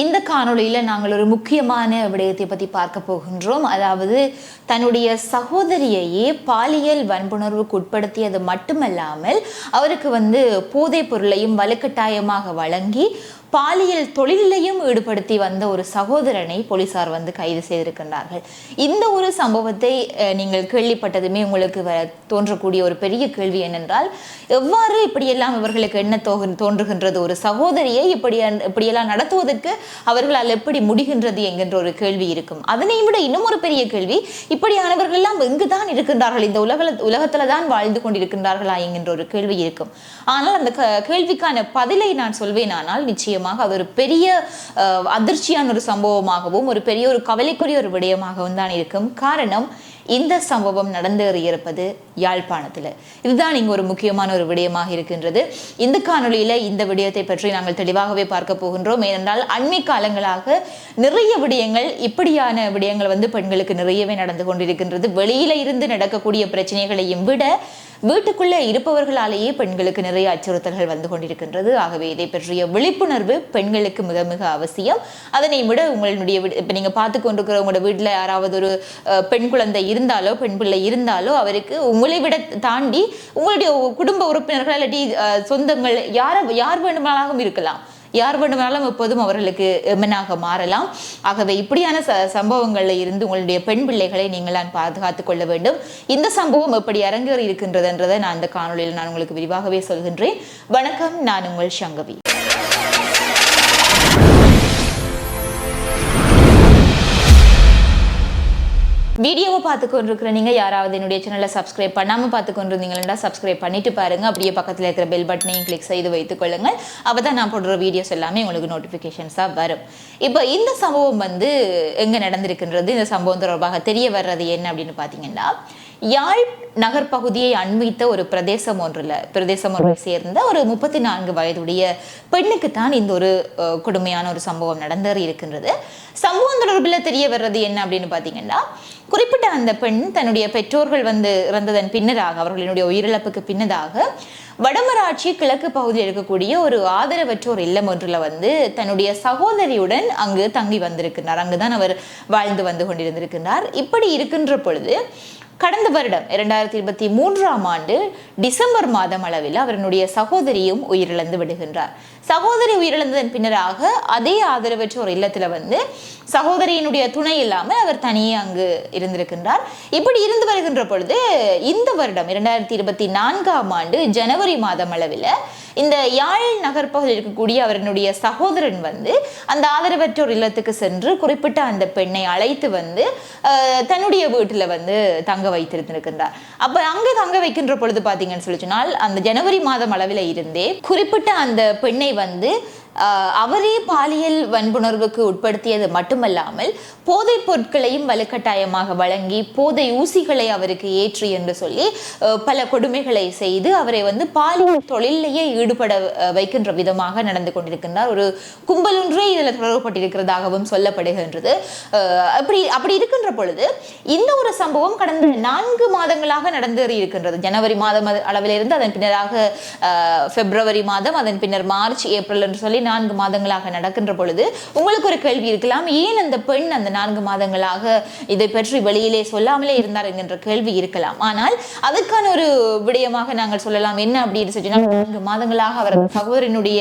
இந்த காணொளியில் நாங்கள் ஒரு முக்கியமான விடயத்தை பற்றி பார்க்க போகின்றோம். அதாவது தன்னுடைய சகோதரியையே பாலியல் வன்புணர்வுக்கு உட்படுத்தியது மட்டுமல்லாமல் அவருக்கு வந்து போதைப் பொருளையும் வலுக்கட்டாயமாக வழங்கி பாலியல் தொழிலையும் ஈடுபடுத்தி வந்த ஒரு சகோதரனை போலீசார் வந்து கைது செய்திருக்கின்றார்கள். இந்த ஒரு சம்பவத்தை நீங்கள் கேள்விப்பட்டதுமே உங்களுக்கு வ- தோன்றக்கூடிய ஒரு பெரிய கேள்வி என்னென்றால் எவ்வாறு இப்படியெல்லாம் இவர்களுக்கு என்ன தோகு தோன்றுகின்றது? ஒரு சகோதரியை இப்படி இப்படியெல்லாம் நடத்துவதற்கு அவர்களால் எப்படி முடிகின்றது என்கின்ற ஒரு கேள்வி இருக்கும். அதனை விட இன்னும் ஒரு பெரிய கேள்வி இப்படியானவர்கள் எல்லாம் எங்குதான் இருக்கின்றார்கள். இந்த உலக உலகத்துல தான் வாழ்ந்து கொண்டிருக்கின்றார்களா என்கின்ற ஒரு கேள்வி இருக்கும். ஆனால் அந்த க- கேள்விக்கான பதிலை நான் சொல்வேனானால் நிச்சயமாக அது ஒரு பெரிய அதிர்ச்சியான ஒரு சம்பவமாகவும் ஒரு பெரிய ஒரு கவலைக்குரிய ஒரு விடயமாகவும் தான் இருக்கும். காரணம் இந்த சம்பவம் நடந்து இருப்பது யாழ்ப்பாணத்தில். இதுதான் இங்கு ஒரு முக்கியமான ஒரு விடயமாக இருக்கின்றது. இந்த காணொலியில் இந்த விடயத்தை பற்றி நாங்கள் தெளிவாகவே பார்க்க போகின்றோம். ஏனென்றால் அண்மை காலங்களாக நிறைய விடயங்கள் இப்படியான விடயங்கள் வந்து பெண்களுக்கு நிறையவே நடந்து கொண்டிருக்கின்றது. வெளியில இருந்து நடக்கக்கூடிய பிரச்சனைகளையும் விட வீட்டுக்குள்ளே இருப்பவர்களாலேயே பெண்களுக்கு நிறைய அச்சுறுத்தல்கள் வந்து கொண்டிருக்கின்றது. ஆகவே இதை பற்றிய விழிப்புணர்வு பெண்களுக்கு மிக மிக அவசியம். அதனை விட உங்களுடைய இப்போ நீங்கள் பார்த்து கொண்டிருக்கிற உங்களோட வீட்டில் யாராவது ஒரு அஹ், பெண் குழந்தை இருந்தாலோ பெண் பிள்ளை இருந்தாலோ அவருக்கு உங்களை விட தாண்டி உங்களுடைய குடும்ப உறுப்பினர்கள் இல்லாட்டி சொந்தங்கள் யார் யார் வேண்டுமானாலும் இருக்கலாம். யார் வேண்டுமானாலும் எப்போதும் அவர்களுக்கு எமனாக மாறலாம். ஆகவே இப்படியான ச சம்பவங்களில் இருந்து உங்களுடைய பெண் பிள்ளைகளை நீங்கள் நான் பாதுகாத்துக் கொள்ள வேண்டும். இந்த சம்பவம் எப்படி அரங்கேறி இருக்கின்றதுன்றதை நான் இந்த காணொலியில் நான் உங்களுக்கு விரிவாகவே சொல்கின்றேன். வணக்கம் நான் உங்கள் சங்கவி. வீடியோவை பார்த்து கொண்டிருக்கிற நீங்கள் யாராவது என்னுடைய சேனலை சப்ஸ்கிரைப் பண்ணாமல் பார்த்து கொண்டிருந்தீங்கன்னா சப்ஸ்கிரைப் பண்ணிட்டு பாருங்க. அப்படியே பக்கத்தில் இருக்கிற பெல் பட்டனையும் கிளிக் செய்து வைத்துக் கொள்ளுங்கள். அப்பதான் நான் போடுற வீடியோஸ் எல்லாமே உங்களுக்கு நோட்டிஃபிகேஷன்ஸாக வரும். இப்போ இந்த சம்பவம் வந்து எங்கே நடந்திருக்கின்றது? இந்த சம்பவம் தொடர்பாக தெரிய வர்றது என்ன அப்படின்னு பார்த்தீங்கன்னா யாழ் நகர் பகுதியை அண்மித்த ஒரு பிரதேசம் ஒன்றில் பிரதேசம் ஒன்றை சேர்ந்த ஒரு முப்பத்தி நான்கு வயதுடைய பெண்ணுக்கு தான் இந்த ஒரு கொடுமையான ஒரு சம்பவம் நடந்தேறி இருக்கின்றது. சம்பவம் தொடர்பில் தெரிய வர்றது என்ன அப்படின்னு பார்த்தீங்கன்னா குறிப்பிட்ட அந்த பெண் தன்னுடைய பெற்றோர்கள் வந்து இறந்ததன் பின்னராக அவர்களினுடைய உயிரிழப்புக்கு பின்னதாக வடமராட்சி கிழக்கு பகுதியில் இருக்கக்கூடிய ஒரு ஆதரவற்றோர் இல்லம் ஒன்றில் வந்து தன்னுடைய சகோதரியுடன் அங்கு தங்கி வந்திருக்கிறார் அங்குதான் அவர் வாழ்ந்து வந்து கொண்டிருந்திருக்கின்றார். இப்படி இருக்கின்ற பொழுது கடந்த வருடம் இரண்டாயிரத்தி இருபத்தி மூன்றாம் ஆண்டு டிசம்பர் மாதம் அளவில் அவரனுடைய சகோதரியும் உயிரிழந்து விடுகின்றார். சகோதரி உயிரிழந்ததன் பின்னராக அதே ஆதரவற்ற ஒரு இல்லத்தில் வந்து சகோதரியினுடைய துணை இல்லாமல் அவர் தனியே அங்கு இருந்திருக்கின்றார். இப்படி இருந்து வருகின்ற பொழுது இந்த வருடம் இரண்டாயிரத்தி இருபத்தி நான்காம் ஆண்டு ஜனவரி மாதம் அளவில் இந்த யாழ் நகர்ப்பகுதியில் இருக்கக்கூடிய அவரனுடைய சகோதரன் வந்து அந்த ஆதரவற்றோர் இல்லத்துக்கு சென்று குறிப்பிட்ட அந்த பெண்ணை அழைத்து வந்து தன்னுடைய வீட்டில் வந்து தங்க வைத்திருந்திருக்கின்றார். அப்ப அங்கே தங்க வைக்கின்ற பொழுது பார்த்தீங்கன்னு சொல்லி சொன்னால் அந்த ஜனவரி மாதம் அளவில் இருந்தே குறிப்பிட்ட அந்த பெண்ணை வந்து அவரே பாலியல் வன்புணர்வுக்கு உட்படுத்தியது மட்டுமல்லாமல் போதைப் பொருட்களையும் வலுக்கட்டாயமாக வழங்கி போதை ஊசிகளை அவருக்கு ஏற்றி என்று சொல்லி பல கொடுமைகளை செய்து அவரை வந்து பாலியல் தொழிலையே ஈடுபட வைக்கின்ற விதமாக நடந்து கொண்டிருக்கின்றார். ஒரு கும்பலொன்றே இதில் தொடர்புபட்டிருக்கிறதாகவும் சொல்லப்படுகின்றது. ஆஹ், அப்படி அப்படி இருக்கின்ற பொழுது இந்த ஒரு சம்பவம் கடந்த நான்கு மாதங்களாக நடந்து இருக்கின்றது ஜனவரி மாதம் அளவிலிருந்து அதன் பின்னராக ஆஹ், பிப்ரவரி மாதம் அதன் பின்னர் மார்ச் ஏப்ரல் என்று சொல்லி நான்கு மாதங்களாக நடக்கின்ற பொழுது உங்களுக்கு ஒரு கேள்வி இருக்கலாம். ஏன் அந்த பெண் அந்த நான்கு மாதங்களாக இதை பற்றி வெளியிலே சொல்லாமலே இருந்தார் என்கின்ற கேள்வி இருக்கலாம். ஆனால் அதற்கான ஒரு விடயமாக நாங்கள் சொல்லலாம். என்ன அப்படின்னு சொன்னா நான்கு மாதங்களாக அவர் சகோதரனுடைய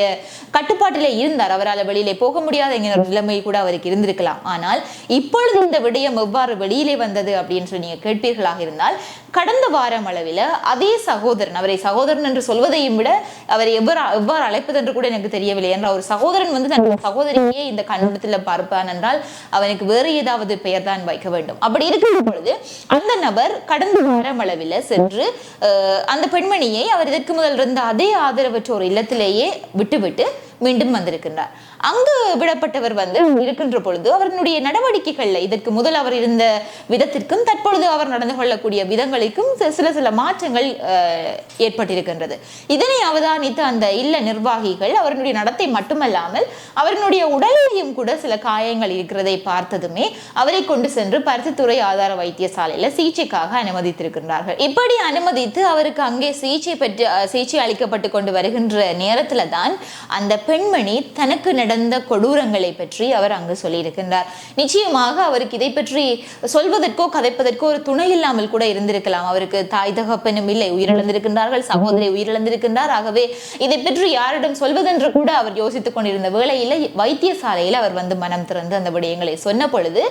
கட்டுப்பாட்டிலே இருந்தார். அவரால் வெளியிலே போக முடியாத என்கிற ஒரு நிலைமை கூட அவருக்கு இருந்திருக்கலாம். ஆனால் இப்பொழுது இந்த விடயம் எவ்வாறு வெளியிலே வந்தது அப்படின்னு சொல்லி நீங்க கேட்பீர்களாக இருந்தால் கடந்த வாரம் அளவில் அதே சகோதரன் அவரை சகோதரன் என்று சொல்வதையும் விட அவரை எவ்வாறு எவ்வாறு அழைப்பது என்று கூட எனக்கு தெரியவில்லை. என்றால் ஒரு சகோதரன் வந்து தன் சகோதரியே இந்த கண்ணத்தில் பார்ப்பான் என்றால் அவனுக்கு வேறு ஏதாவது பெயர் தான் வைக்க வேண்டும். அப்படி இருக்கிற பொழுது அந்த நபர் கடந்த வாரம் அளவில் சென்று அஹ், அந்த பெண்மணியை அவர் இதற்கு முதல் இருந்த அதே ஆதரவற்ற ஒரு இல்லத்திலேயே விட்டுவிட்டு மீண்டும் வந்திருக்கின்றார். அங்கு விடப்பட்டவர் வந்து இருக்கின்ற பொழுது அவர்களுடைய நடவடிக்கைகள்ல இதற்கு முதல் அவர் இருந்த விதத்திற்கும் தற்பொழுது அவர் நடந்து கொள்ளக்கூடிய விதங்களுக்கும் சில சில மாற்றங்கள் ஏற்பட்டிருக்கின்றது. இதனை அவதானித்த அந்த இல்ல நிர்வாகிகள் அவர்களுடைய நடத்தை மட்டுமல்லாமல் அவர்களுடைய உடலிலையும் கூட சில காயங்கள் இருக்கிறதை பார்த்ததுமே அவரை கொண்டு சென்று பருத்தித்துறை ஆதார வைத்தியசாலையில சிகிச்சைக்காக அனுமதித்திருக்கின்றார்கள். இப்படி அனுமதித்து அவருக்கு அங்கே சிகிச்சை பெற்று சிகிச்சை அளிக்கப்பட்டு கொண்டு வருகின்ற நேரத்துல தான் அந்த பெண்மணி தனக்கு நடந்த கொடூரங்களை பற்றி அவர் அங்கு சொல்லியிருக்கின்றார். நிச்சயமாக அவருக்கு இதை பற்றி சொல்வதற்கோ கதைப்பதற்கோ ஒரு துணை இல்லாமல் கூட இருந்திருக்கலாம். அவருக்கு தாய் தகப்பனும் இல்லை உயிரிழந்திருக்கின்றார்கள் சகோதரி உயிரிழந்திருக்கின்றார். ஆகவே இதை பற்றி யாரிடம் சொல்வதென்று கூட அவர் யோசித்துக் கொண்டிருந்த வேளையில் வைத்தியசாலையில் அவர் வந்து மனம் திறந்து அந்த விடயங்களை சொன்ன பொழுது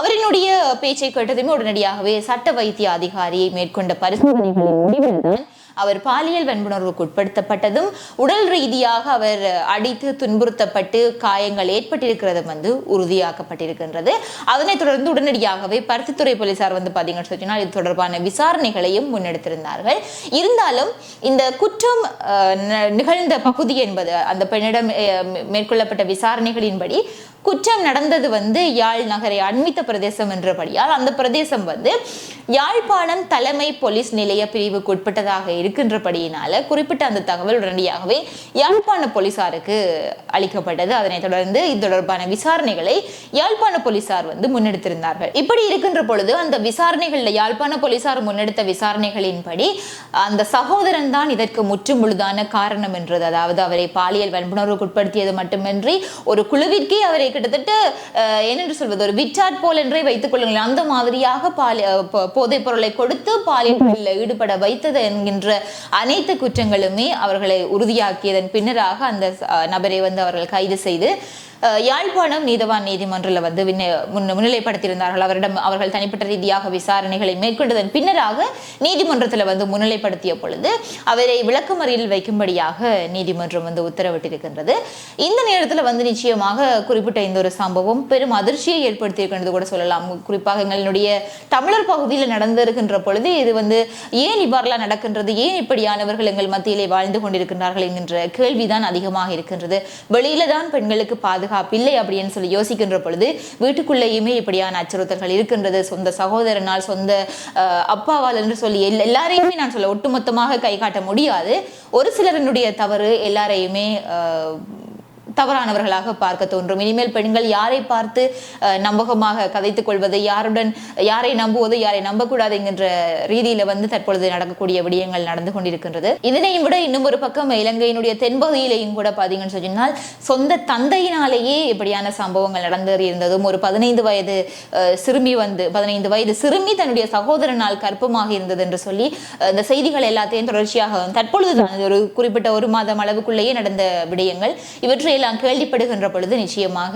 அவரினுடைய பேச்சை கேட்டதுமே உடனடியாகவே சட்ட வைத்திய அதிகாரி மேற்கொண்ட பரிசோதனைகளின் முடிவில்தான் அவர் பாலியல் வன்புணர்வுக்கு உட்படுத்தப்பட்டதும் உடல் ரீதியாக அவர் அடித்து துன்புறுத்தப்பட்டு காயங்கள் ஏற்பட்டிருக்கிறதும் வந்து உறுதியாக்கப்பட்டிருக்கின்றது. அதனைத் தொடர்ந்து உடனடியாகவே பருத்தித்துறை போலீசார் வந்து பார்த்தீங்கன்னு சொன்னால் இது தொடர்பான விசாரணைகளையும் முன்னெடுத்திருந்தார்கள். இருந்தாலும் இந்த குற்றம் ந- நிகழ்ந்த பகுதி என்பது அந்த பெண்ணிடம் மேற்கொள்ளப்பட்ட விசாரணைகளின்படி குற்றம் நடந்தது வந்து யாழ் நகரை அண்மித்த பிரதேசம் என்றபடியால் அந்த பிரதேசம் வந்து யாழ்ப்பாணம் தலைமை போலீஸ் நிலைய பிரிவுக்கு உட்பட்டதாக இருக்கின்றபடியினால குறிப்பிட்ட அந்த தகவல் உடனடியாகவே யாழ்ப்பாண போலீசாருக்கு அளிக்கப்பட்டது. அதனைத் தொடர்ந்து இது தொடர்பான விசாரணைகளை யாழ்ப்பாண போலீசார் வந்து முன்னெடுத்திருந்தார்கள். இப்படி இருக்கின்ற பொழுது அந்த விசாரணைகளில் யாழ்ப்பாண போலீசார் முன்னெடுத்த விசாரணைகளின்படி அந்த சகோதரன் தான் இதற்கு முற்று முழுதான காரணம் என்றது. அதாவது அவரை பாலியல் வன்புணர்வுக்கு உட்படுத்தியது மட்டுமின்றி ஒரு குழுவிற்கே அவரை கிட்டத்தட்ட என்னென்று சொல்வது? ஒரு விச்சாட் போல் என்றே வைத்துக் கொள்ளுங்கள். அந்த மாதிரியாக பாலி போதைப் பொருளை கொடுத்து பாலியலில் ஈடுபட வைத்தது என்கின்ற அனைத்து குற்றங்களுமே அவர்களை உறுதியாக்கியதன் பின்னராக அந்த நபரை வந்து அவர்கள் கைது செய்து யாழ்ப்பாணம் நீதவான் நீதிமன்றில் வந்து விண்ண- முன்னிலைப்படுத்தியிருந்தார்கள். அவரிடம் அவர்கள் தனிப்பட்ட ரீதியாக விசாரணைகளை மேற்கொண்டதன் பின்னராக நீதிமன்றத்தில் வந்து முன்னிலைப்படுத்திய பொழுது அவரை விளக்கமறியில் வைக்கும்படியாக நீதிமன்றம் வந்து உத்தரவிட்டிருக்கின்றது. இந்த நேரத்தில் வந்து நிச்சயமாக குறிப்பிட்ட இந்த ஒரு சம்பவம் பெரும் அதிர்ச்சியை ஏற்படுத்தியிருக்கின்றது கூட சொல்லலாம். குறிப்பாக எங்களுடைய தமிழர் பகுதியில் நடந்திருக்கின்ற பொழுது இது வந்து ஏன் இவ்வாறுலாம் நடக்கின்றது? ஏன் இப்படியானவர்கள் எங்கள் மத்தியிலே வாழ்ந்து கொண்டிருக்கின்றார்கள்? என்கின்ற கேள்விதான் அதிகமாக இருக்கின்றது. வெளியில தான் பெண்களுக்கு பாதுகாப்பு இல்லை அப்படின்னு சொல்லி யோசிக்கின்ற பொழுது வீட்டுக்குள்ளேயுமே இப்படியான அச்சுறுத்தல்கள் இருக்கின்றது. சொந்த சகோதரனால் சொந்த அப்பாவால் என்று சொல்லி எல்லா- எல்லாரையுமே நான் சொல்ல ஒட்டுமொத்தமாக கை காட்ட முடியாது. ஒரு சிலரினுடைய தவறு எல்லாரையுமே தவறானவர்களாக பார்க்க தோன்றும். இனிமேல் பெண்கள் யாரை பார்த்து நம்பகமாக கதைத்துக் கொள்வது யாருடன் யாரை நம்புவது யாரை நம்பக்கூடாது என்கின்ற ரீதியில வந்து தற்பொழுது நடக்கக்கூடிய விடயங்கள் நடந்து கொண்டிருக்கின்றது. இதனையும் விட இன்னும் ஒரு பக்கம் இலங்கையினுடைய தென்பகுதியிலேயும் கூட பாத்தீங்கன்னு சொன்னால் சொந்த தந்தையினாலேயே இப்படியான சம்பவங்கள் நடந்து இருந்ததும் ஒரு பதினைந்து வயது சிறுமி வந்து பதினைந்து வயது சிறுமி தன்னுடைய சகோதரனால் கற்பமாக இருந்தது என்று சொல்லி இந்த செய்திகள் எல்லாத்தையும் தொடர்ச்சியாக தற்பொழுதுதான் ஒரு குறிப்பிட்ட ஒரு மாதம் அளவுக்குள்ளேயே நடந்த விடயங்கள். இவற்றை நாம் கேள்விப்படுகின்ற பொழுது நிச்சயமாக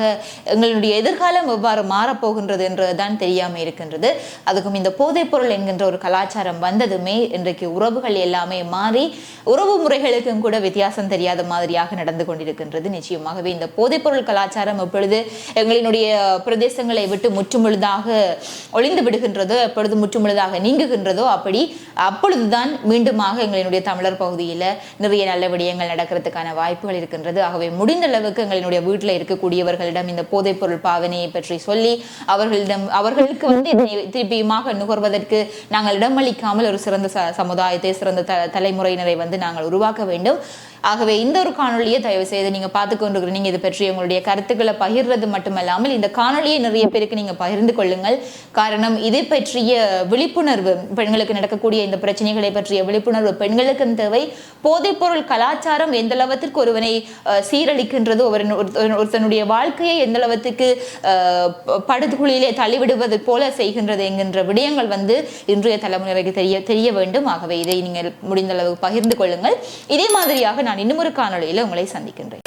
எங்களுடைய எதிர்காலம் எவ்வாறு மாறப்போகின்றது என்றுதான் தெரியாமல் இருக்கின்றது. அதுக்கும் இந்த போதைப் பொருள் என்கின்ற ஒரு கலாச்சாரம் வந்ததுமே இன்றைக்கு உறவுகள் எல்லாமே மாறி உறவு முறைகளுக்கும் கூட வித்தியாசம் தெரியாத மாதிரியாக நடந்து கொண்டிருக்கின்றது. நிச்சயமாகவே இந்த போதைப் பொருள் கலாச்சாரம் எப்பொழுது எங்களினுடைய பிரதேசங்களை விட்டு முற்றுமுழுதாக ஒளிந்து விடுகின்றதோ எப்பொழுது முற்றுமுழுதாக நீங்குகின்றதோ அப்படி அப்பொழுதுதான் மீண்டுமாக எங்களினுடைய தமிழர் பகுதியில் நிறைய நல்ல விடயங்கள் நடக்கிறதுக்கான வாய்ப்புகள் இருக்கின்றது. ஆகவே முடிந்த அளவுக்கு எங்களுடைய வீட்டில் இருக்கக்கூடியவர்களிடம் இந்த போதைப்பொருள் பாவனையை பற்றி சொல்லி அவர்களிடம் அவர்களுக்கு வந்து இதனை திருப்பியுமாக நுகர்வதற்கு நாங்கள் இடமளிக்காமல் ஒரு சிறந்த ச- சமுதாயத்தை சிறந்த த தலைமுறையினரை வந்து நாங்கள் உருவாக்க வேண்டும். ஆகவே இந்த ஒரு காணொளியை தயவு செய்து நீங்க பார்த்து நீங்க இதை பற்றி உங்களுடைய கருத்துக்களை பகிர்றது மட்டுமல்லாமல் இந்த காணொளியை நிறைய பேருக்கு நீங்க பகிர்ந்து கொள்ளுங்கள். காரணம் இதை பற்றிய விழிப்புணர்வு பெண்களுக்கு நடக்கக்கூடிய இந்த பிரச்சனைகளை பற்றிய விழிப்புணர்வு பெண்களுக்கும் தேவை. போதைப்பொருள் கலாச்சாரம் எந்த அளவத்திற்கு ஒருவனை சீரழிக்கின்றது ஒருத்தனுடைய வாழ்க்கையை எந்த அளவத்துக்கு படுகுழியிலே தள்ளிவிடுவது போல செய்கின்றது என்கின்ற விடயங்கள் வந்து இன்றைய தலைமுறைக்கு தெரிய தெரிய வேண்டும். ஆகவே இதை நீங்கள் முடிந்த அளவு பகிர்ந்து கொள்ளுங்கள். இதே மாதிரியாக நான் இன்னும் ஒரு காணொலியில் உங்களை சந்திக்கின்றேன்.